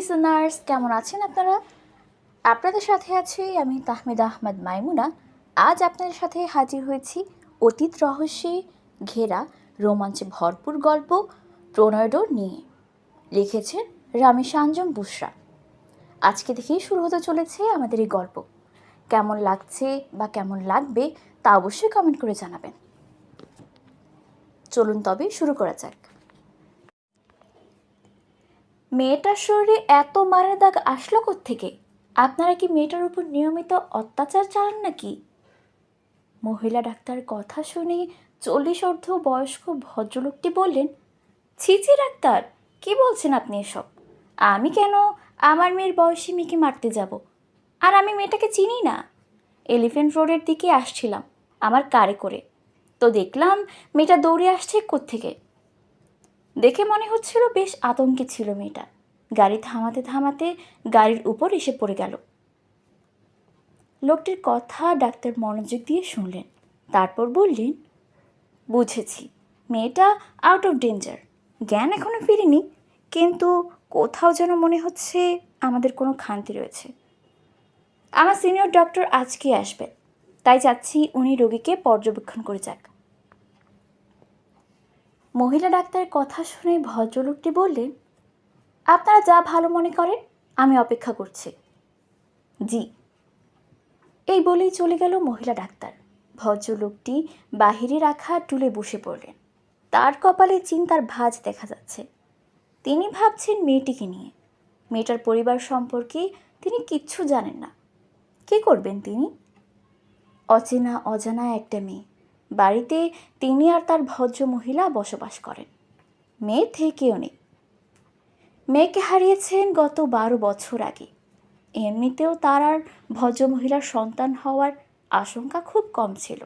Listeners কেমন আছেন আপনারা? আপনাদের সাথে আছি আমি তাহমিদ আহমেদ মাইমুনা। আজ আপনাদের সাথে হাজির হয়েছি অতীত রহস্যে ঘেরা রোমাঞ্চে ভরপুর গল্প প্রণয়ডোর নিয়ে। লিখেছেন রামেশ আঞ্জম বুসরা। আজকে থেকেই শুরু হতে চলেছে আমাদের এই গল্প। কেমন লাগছে বা কেমন লাগবে তা অবশ্যই কমেন্ট করে জানাবেন। চলুন তবে শুরু করা যাক। মেয়েটার শরীরে এত মারের দাগ আসলো থেকে আপনারা কি মেয়েটার উপর নিয়মিত অত্যাচার চালান নাকি? মহিলা ডাক্তার কথা শুনে চল্লিশ অর্ধ বয়স্ক ভদ্রলোকটি বললেন, ছি ছি, ডাক্তার, কি বলছেন আপনি এসব? আমি কেন আমার মেয়ের বয়সী মেয়েকে মারতে যাব? আর আমি মেয়েটাকে চিনি না। এলিফেন্ট রোডের দিকে আসছিলাম, আমার কারে করে। তো দেখলাম মেয়েটা দৌড়ে আসছে থেকে দেখে মনে হচ্ছিল বেশ আতঙ্কে ছিল মেয়েটা। গাড়ি থামাতে থামাতে গাড়ির উপর এসে পড়ে গেল। লোকটির কথা ডাক্তার মনোযোগ দিয়ে শুনলেন। তারপর বললেন, বুঝেছি, মেয়েটা আউট অফ ডেঞ্জার জ্ঞান এখনও ফিরিনি, কিন্তু কোথাও যেন মনে হচ্ছে আমাদের কোনো খান্তি রয়েছে। আমার সিনিয়র ডক্টর আজকে আসবেন। তাই চাচ্ছি উনি রোগীকে পর্যবেক্ষণ করে যাক। মহিলা ডাক্তারের কথা শুনে ভদ্রলোকটি বললেন, আপনারা যা ভালো মনে করেন, আমি অপেক্ষা করছি। জি। এই বলেই চলে গেল মহিলা ডাক্তার। ভদ্রলোকটি বাহিরে রাখা টুলে বসে পড়লেন। তার কপালে চিন্তার ভাঁজ দেখা যাচ্ছে। তিনি ভাবছেন মেয়েটিকে নিয়ে। মেয়েটার পরিবার সম্পর্কে তিনি কিচ্ছু জানেন না। কী করবেন তিনি? অচেনা, অজানা একটা মেয়ে। বাড়িতে তিনি আর তার ভদ্র মহিলা বসবাস করেন। মেয়ে থেকেও নেই। মেয়েকে হারিয়েছেন গত বারো বছর আগে। এমনিতেও তার আর ভদ্র মহিলার সন্তান হওয়ার আশঙ্কা খুব কম ছিল।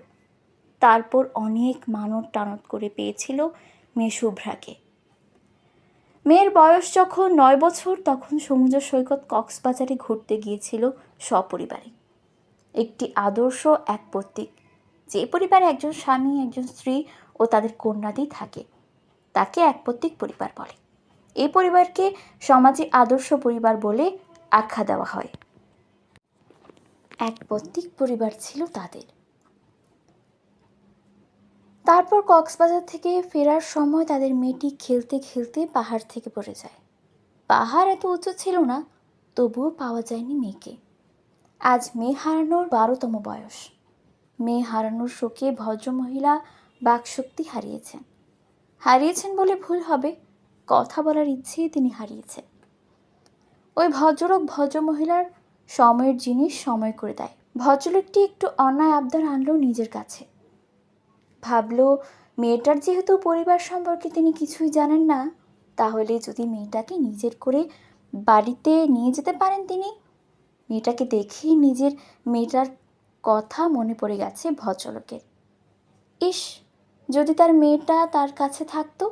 তারপর অনেক মানত টানত করে পেয়েছিল মেয়ে শুভ্রাকে। মেয়ের বয়স যখন নয় বছর, তখন সমুদ্র সৈকত কক্সবাজারে ঘুরতে গিয়েছিল সপরিবারে। একটি আদর্শ এক প্রতীক যে পরিবারে একজন স্বামী, একজন স্ত্রী ও তাদের কন্যাদি থাকে, তাকে একপত্তিক পরিবার বলে। এই পরিবারকে সমাজে আদর্শ পরিবার বলে আখ্যা দেওয়া হয়। একপত্তিক পরিবার ছিল তাদের। তারপর কক্সবাজার থেকে ফেরার সময় তাদের মেয়েটি খেলতে খেলতে পাহাড় থেকে পড়ে যায়। পাহাড় এত উঁচু ছিল না, তবুও পাওয়া যায়নি মেয়েকে। আজ মেয়ে হারানোর বারোতম বয়স। মেয়ে হারানোর শোকে ভদ্রমহিলা বাকশক্তি হারিয়েছেন। হারিয়েছেন বলে ভুল হবে, কথা বলার ইচ্ছেই তিনি হারিয়েছেন। ওই ভদ্রলোক ভদ্রমহিলার সময়ের জিনিস সময় করে দেয়। ভদ্রলোকটি একটু অন্যায় আবদার আনলো নিজের কাছে। ভাবল, মেয়েটার যেহেতু পরিবার সম্পর্কে তিনি কিছুই জানেন না, তাহলে যদি মেয়েটাকে নিজের করে বাড়িতে নিয়ে যেতে পারেন তিনি, মেয়েটাকে দেখেই নিজের মেয়েটার কথা মনে পড়ে গেছে ভদ্রলোকের। ইস, যদি তার মেয়েটা তার কাছে থাকতো,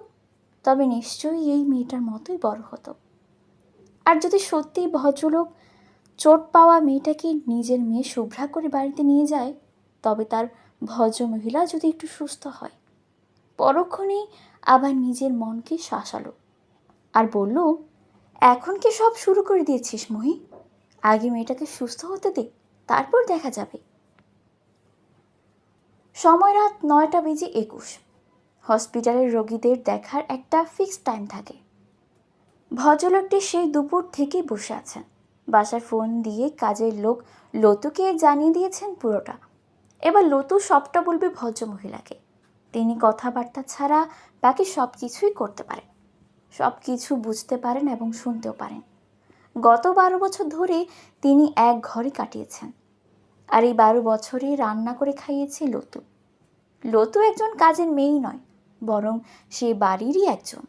তবে নিশ্চয়ই এই মেয়েটার মতোই বড় হতো। আর যদি সত্যিই ভদ্রলোক চোট পাওয়া মেয়েটাকে নিজের মেয়ে শুভ্রা করে বাড়িতে নিয়ে যায়, তবে তার ভদ্র মহিলা যদি একটু সুস্থ হয়। পরক্ষণেই আবার নিজের মনকে শাসালো আর বলল, এখন কি সব শুরু করে দিয়েছিস মহি? আগে মেয়েটাকে সুস্থ হতে দে, তারপর দেখা যাবে। সময় রাত নয়টা বেজে একুশ। হসপিটালের রোগীদের দেখার একটা ফিক্সড টাইম থাকে। ভদ্রলোকটি সেই দুপুর থেকেই বসে আছেন। বাসায় ফোন দিয়ে কাজের লোক লতুকে জানিয়ে দিয়েছেন পুরোটা। এবার লতু সবটা বলবে ভদ্র মহিলাকে তিনি কথাবার্তা ছাড়া বাকি সব কিছুই করতে পারেন। সব কিছু বুঝতে পারেন এবং শুনতেও পারেন। গত বারো বছর ধরে তিনি এক ঘরে কাটিয়েছেন। আর এই বারো বছরে রান্না করে খাইয়েছে লতু। লতু একজন কাজের মেয়েই নয়, বরং সে বাড়িরই একজন।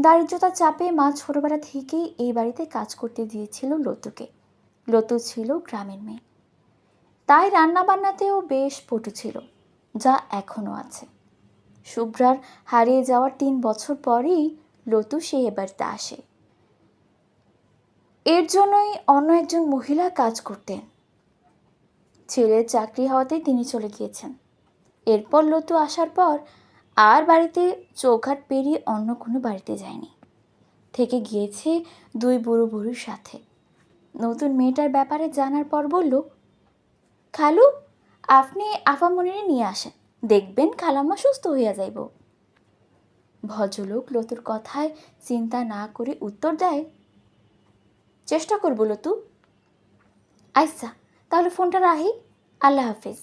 দারিদ্রতার চাপে মা ছোটবেলা থেকেই এই বাড়িতে কাজ করতে দিয়েছিল লতুকে। লতু ছিল গ্রামের মেয়ে। তাই রান্নাবান্নাতেও বেশ পটু ছিল, যা এখনও আছে। শুভ্রার হারিয়ে যাওয়ার তিন বছর পরেই লতু সে এ বাড়িতে আসে। এর জন্যই অন্য একজন মহিলা কাজ করতেন। ছেলের চাকরি হওয়াতেই তিনি চলে গিয়েছেন। এরপর লতু আসার পর আর বাড়িতে চৌঘাট পেরিয়ে অন্য কোনো বাড়িতে যায়নি। থেকে গিয়েছে দুই বুড়ো বুড়ির সাথে। নতুন মেয়েটার ব্যাপারে জানার পর বলল, খালু, আপনি আফামনিরে নিয়ে আসেন। দেখবেন খালাম্মা সুস্থ হইয়া যাইব। ভদ্রলোক লতুর কথায় চিন্তা না করে উত্তর দেয়, চেষ্টা করব লতু। আচ্ছা তাহলে ফোনটা রাহি আল্লাহ হাফিজ।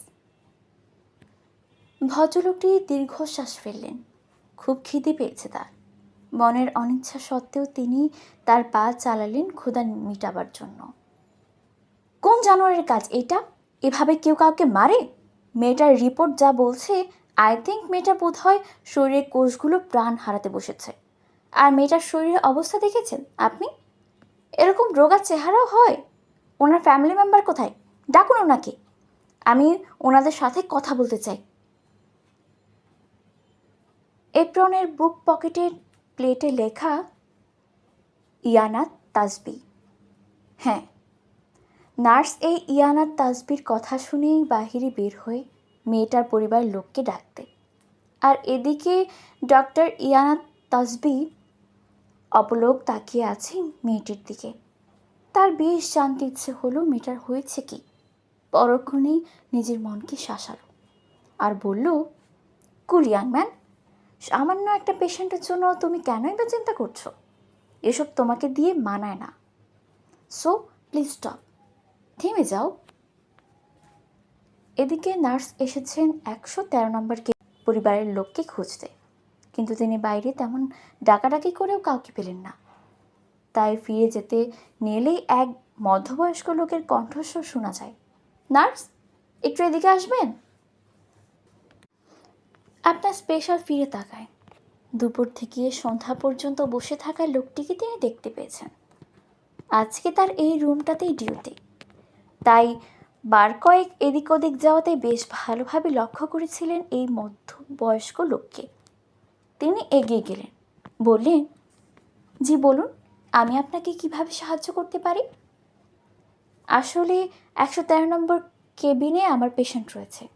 ভদ্রলোকটি দীর্ঘশ্বাস ফেললেন। খুব খিদে পেয়েছে তার। মনের অনিচ্ছা সত্ত্বেও তিনি তার পা চালালেন ক্ষুধা মিটাবার জন্য। কোন জানোয়ারের কাজ এটা? এভাবে কেউ কাউকে মারে? মেয়েটার রিপোর্ট যা বলছে আই থিঙ্ক মেয়েটা বোধ হয় শরীরের কোষগুলো প্রাণ হারাতে বসেছে। আর মেয়েটার শরীরের অবস্থা দেখেছেন আপনি? এরকম রোগার চেহারাও হয়। ওনার ফ্যামিলি মেম্বার কোথায়? ডাকুন ওনাকে। আমি ওনাদের সাথে কথা বলতে চাই। এপ্রনের বুক পকেটের প্লেটে লেখা ইয়ানাত তাসবি হ্যাঁ নার্স এই ইয়ানাত তাসবির কথা শুনেই বাহিরে বের হয়ে মেয়েটার পরিবার লোককে ডাকতে। আর এদিকে ডক্টর ইয়ানাত তাসবি অপলোক তাকিয়ে আছে মেয়েটির দিকে। তার বেশ জানতে ইচ্ছে হলো মেয়েটার হয়েছে কি। পরক্ষণেই নিজের মনকে শাসালো। আর বলল, কুল ইয়াং ম্যান সামান্য একটা পেশেন্টের জন্য তুমি কেনই বা চিন্তা করছ? এসব তোমাকে দিয়ে মানায় না। সো প্লিজ স্টপ থেমে যাও। এদিকে নার্স এসেছেন একশো তেরো নম্বরকে পরিবারের লোককে খুঁজতে। কিন্তু তিনি বাইরে তেমন ডাকাডাকি করেও কাউকে পেলেন না। তাই ফিরে যেতে নিলেই এক মধ্যবয়স্ক লোকের কণ্ঠস্বর শোনা যায়। নার্স, একটু এদিকে আসবেন? আপনার স্পেশাল ফিরে তাকায়। দুপুর থেকে সন্ধ্যা পর্যন্ত বসে থাকা লোকটিকে তিনি দেখতে পেয়েছেন। আজকে তার এই রুমটাতেই ডিউটি তাই বার কয়েক এদিক ওদিক যাওয়াতে বেশ ভালোভাবে লক্ষ্য করেছিলেন এই মধ্যবয়স্ক লোককে। তিনি এগিয়ে গেলেন। বললেন, জি, বলুন, আমি আপনাকে কীভাবে সাহায্য করতে পারি? আসলে একশো তেরো নম্বর কেবিনে আমার পেশেন্ট রয়েছে।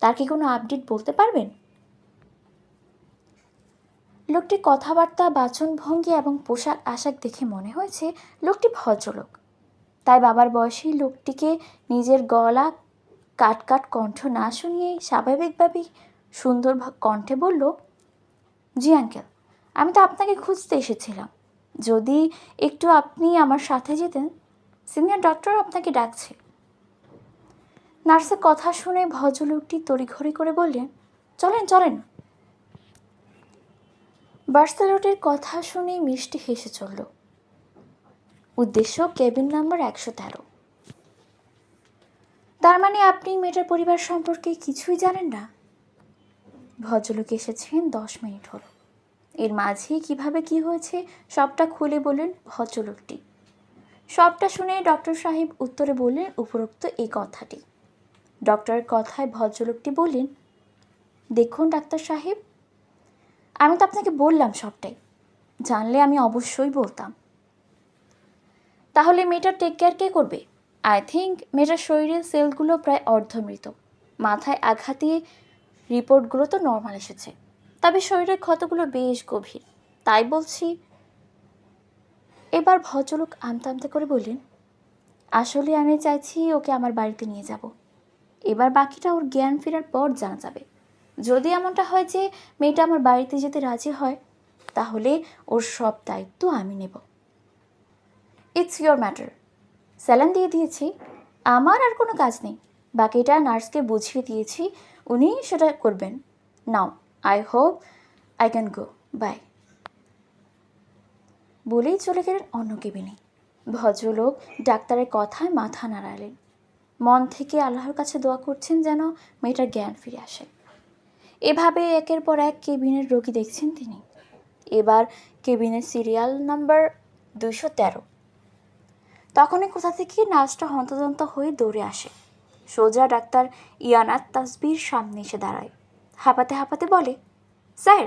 তার কি কোনো আপডেট বলতে পারবেন? লোকটির কথাবার্তা, বাচনভঙ্গি এবং পোশাক আশাক দেখে মনে হয়েছে লোকটি ভদ্রলোক। তাই বাবার বয়সী লোকটিকে নিজের গলা কাট কাট কণ্ঠ না শুনিয়ে স্বাভাবিকভাবেই সুন্দর কণ্ঠে বলল, জি, আঙ্কেল, আমি তো আপনাকে খুঁজতে এসেছিলাম। যদি একটু আপনি আমার সাথে যেতেন, সিনিয়র ডক্টর আপনাকে ডাকছে। নার্সের কথা শুনে ভদ্রলোকটি তড়িঘড়ি করে বললেন, চলেন চলেন। বার্সালোটের কথা শুনে মিষ্টি হেসে চলল। উদ্দেশ্য কেবিন নাম্বার একশো তেরো। তার মানে আপনি মেয়েটার পরিবার সম্পর্কে কিছুই জানেন না? ভদ্রলোক এসেছেন দশ মিনিট হলো। এর মাঝে কীভাবে কি হয়েছে সবটা খুলে বললেন ভদ্রলোকটি। সবটা শুনে ডক্টর সাহেব উত্তরে বললেন উপরোক্ত এই কথাটি। ডক্টরের কথায় ভদ্রলোকটি বললেন, দেখুন ডাক্তার সাহেব আমি তো আপনাকে বললাম সবটাই। জানলে আমি অবশ্যই বলতাম। তাহলে মেয়েটার টেক কেয়ার কে করবে? আই থিঙ্ক মেয়েটার শরীরের সেলগুলো প্রায় অর্ধমৃত। মাথায় আঘাতে রিপোর্টগুলো তো নর্মাল এসেছে। তবে শরীরের ক্ষতগুলো বেশ গভীর। তাই বলছি, এবার ভদ্রলোক আমতে আমতে করে বললেন, আসলে আমি চাইছি ওকে আমার বাড়িতে নিয়ে যাব। এবার বাকিটা ওর জ্ঞান ফেরার পর জানা যাবে। যদি এমনটা হয় যে মেয়েটা আমার বাড়িতে যেতে রাজি হয়, তাহলে ওর সব দায়িত্ব আমি নেব। ইটস ইয়োর ম্যাটার স্যালান দিয়ে দিয়েছি। আমার আর কোনো কাজ নেই। বাকিটা নার্সকে বুঝিয়ে দিয়েছি। উনি সেটা করবেন। Now I hope I can go bye বলেই চলে গেলেন অন্য কেবিনে। ভদ্রলোক ডাক্তারের কথায় মাথা নাড়ালেন। মন থেকে আল্লাহর কাছে দোয়া করছেন যেন মেয়েটার জ্ঞান ফিরে আসে। এভাবে একের পর এক কেবিনের রোগী দেখছেন তিনি। এবার কেবিনের সিরিয়াল নাম্বার দুশো তেরো। তখনই কোথা থেকে নার্সটা হন্তদন্ত হয়ে দৌড়ে আসে। সোজা ডাক্তার ইয়ানাত তাসবির সামনে এসে দাঁড়ায়। হাঁপাতে হাঁপাতে বলে, স্যার,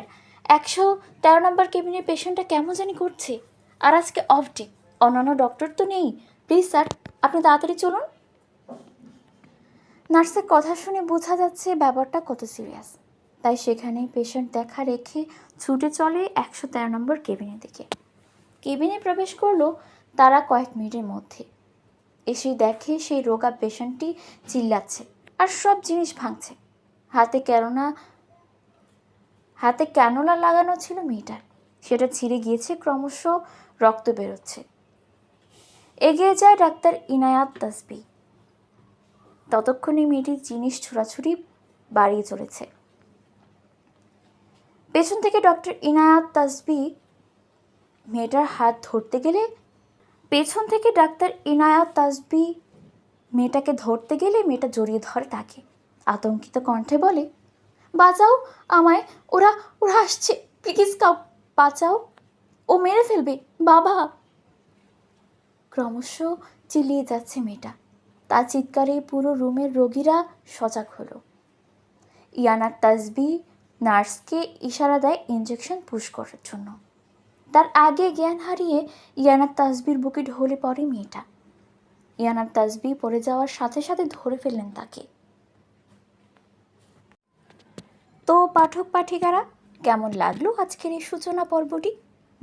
একশো তেরো নম্বর কেবিনের পেশেন্টটা কেমন জানি করছে। আর আজকে অফ ডে, অন্যান্য ডক্টর তো নেই। প্লিজ স্যার, আপনি তাড়াতাড়ি চলুন। নার্সের কথা শুনে বোঝা যাচ্ছে ব্যাপারটা কত সিরিয়াস। তাই সেখানেই পেশেন্ট দেখা রেখে ছুটে চলে একশো তেরো নম্বর কেবিনের দিকে। কেবিনে প্রবেশ করল তারা কয়েক মিনিটের মধ্যে। এসে দেখে সেই রোগা পেশেন্টটি চিল্লাচ্ছে আর সব জিনিস ভাঙছে। হাতে কেননা, হাতে ক্যানোলা লাগানো ছিল মেয়েটার। সেটা ছিঁড়ে গিয়েছে, ক্রমশ রক্ত বেরোচ্ছে। এগিয়ে যায় ডাক্তার ইনায়াত তাসবি। ততক্ষণে মেয়েটির জিনিস ছোড়াছুড়ি বাড়িয়ে চলেছে। পেছন থেকে ডক্টর ইনায়াত তাসবি মেয়েটার হাত ধরতে গেলে, পেছন থেকে ডাক্তার ইনায়াত তাসবি মেয়েটাকে ধরতে গেলে মেয়েটা জড়িয়ে ধরে তাকে। আতঙ্কিত কণ্ঠে বলে, বাঁচাও আমায়, ওরা ওরা আসছে। প্লিজ কাউ, বাঁচাও। ও মেরে ফেলবে, বাবা! ক্রমশ চিলিয়ে যাচ্ছে মেয়েটা। তার চিৎকারে পুরো রুমের রোগীরা সজাগ হলো। ইয়ানার তাসবি নার্সকে ইশারা দেয় ইঞ্জেকশন পুশ করার জন্য। তার আগে জ্ঞান হারিয়ে ইয়ানার তাসবির বুকে ঢলে পড়ে মেয়েটা। ইয়ানার তাসবি পড়ে যাওয়ার সাথে সাথে ধরে ফেললেন তাকে। তো পাঠক পাঠিকারা, কেমন লাগল আজকের এই সূচনা পর্বটি?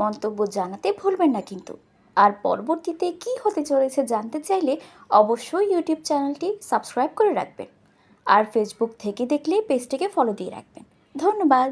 মন্তব্য জানাতে ভুলবেন না কিন্তু। আর পরবর্তীতে কি হতে চলেছে জানতে চাইলে অবশ্যই ইউটিউব চ্যানেলটি সাবস্ক্রাইব করে রাখবেন। আর ফেসবুক থেকে দেখলে পেজটিকে ফলো দিয়ে রাখবেন। ধন্যবাদ।